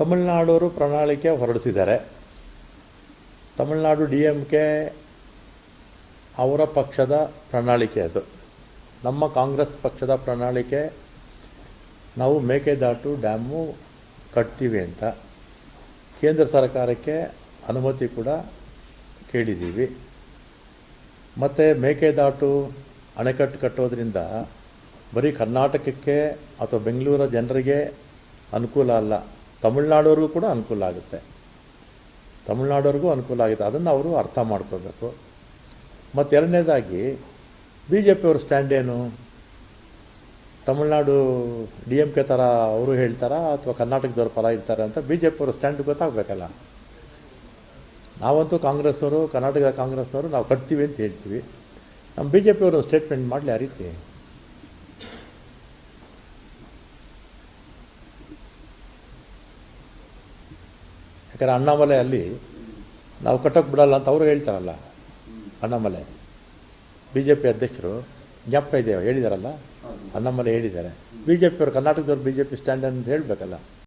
ತಮಿಳ್ನಾಡವರು ಪ್ರಣಾಳಿಕೆ ಹೊರಡಿಸಿದ್ದಾರೆ. Tamil Nadu D M K ಅವರ ಪಕ್ಷದ ಪ್ರಣಾಳಿಕೆ ಅದು. ನಮ್ಮ ಕಾಂಗ್ರೆಸ್ ಪಕ್ಷದ ಪ್ರಣಾಳಿಕೆ, ನಾವು ಮೇಕೆದಾಟು ಡ್ಯಾಮು ಕಟ್ತೀವಿ ಅಂತ. ಕೇಂದ್ರ ಸರ್ಕಾರಕ್ಕೆ ಅನುಮತಿ ಕೂಡ ಕೇಳಿದ್ದೀವಿ. ಮತ್ತು ಮೇಕೆದಾಟು ಅಣೆಕಟ್ಟು ಕಟ್ಟೋದ್ರಿಂದ ಬರೀ ಕರ್ನಾಟಕಕ್ಕೆ ಅಥವಾ ಬೆಂಗಳೂರ ಜನರಿಗೆ ಅನುಕೂಲ ಅಲ್ಲ. ತಮಿಳ್ನಾಡವ್ರಿಗೂ ಕೂಡ ಅನುಕೂಲ ಆಗುತ್ತೆ. ತಮಿಳ್ನಾಡವ್ರಿಗೂ ಅನುಕೂಲ ಆಗುತ್ತೆ. ಅದನ್ನು ಅವರು ಅರ್ಥ ಮಾಡ್ಕೋಬೇಕು. ಮತ್ತು ಎರಡನೇದಾಗಿ ಬಿ ಜೆ ಪಿಯವ್ರ ಸ್ಟ್ಯಾಂಡ್ ಏನು? ತಮಿಳ್ನಾಡು ಡಿ ಎಂ ಕೆ ಥರ ಅವರು ಹೇಳ್ತಾರಾ? ಅಥವಾ ಕರ್ನಾಟಕದವ್ರ ಪರ ಇರ್ತಾರೆ ಅಂತ ಬಿ ಜೆ ಪಿಯವ್ರ ಸ್ಟ್ಯಾಂಡ್ ಗೊತ್ತಾಗಬೇಕಲ್ಲ. ನಾವಂತೂ ಕಾಂಗ್ರೆಸ್ನವರು ಕರ್ನಾಟಕದ ಕಾಂಗ್ರೆಸ್ನವರು, ನಾವು ಕಟ್ತೀವಿ ಅಂತ ಹೇಳ್ತೀವಿ. ನಮ್ಮ ಬಿ ಜೆ ಪಿಯವರು ಸ್ಟೇಟ್ಮೆಂಟ್ ಮಾಡಲಿ ಆ ರೀತಿ. ಯಾಕಂದರೆ ಅಣ್ಣಾಮಲೆ ಅಲ್ಲಿ ನಾವು ಕಟ್ಟೋಕ್ಕೆ ಬಿಡಲ್ಲ ಅಂತ ಅವರು ಹೇಳ್ತಾರಲ್ಲ. ಅಣ್ಣಾಮಲೆ ಬಿ ಜೆ ಪಿ ಅಧ್ಯಕ್ಷರು ಜ್ಞಾಪಕ ಇದೆ ಹೇಳಿದಾರಲ್ಲ? ಅಣ್ಣಾಮಲೆ ಹೇಳಿದ್ದಾರೆ. ಬಿ ಜೆ ಪಿಯವರು ಕರ್ನಾಟಕದವ್ರು ಬಿ ಜೆ ಪಿ ಸ್ಟ್ಯಾಂಡ್ ಅಂತ ಹೇಳಬೇಕಲ್ಲ.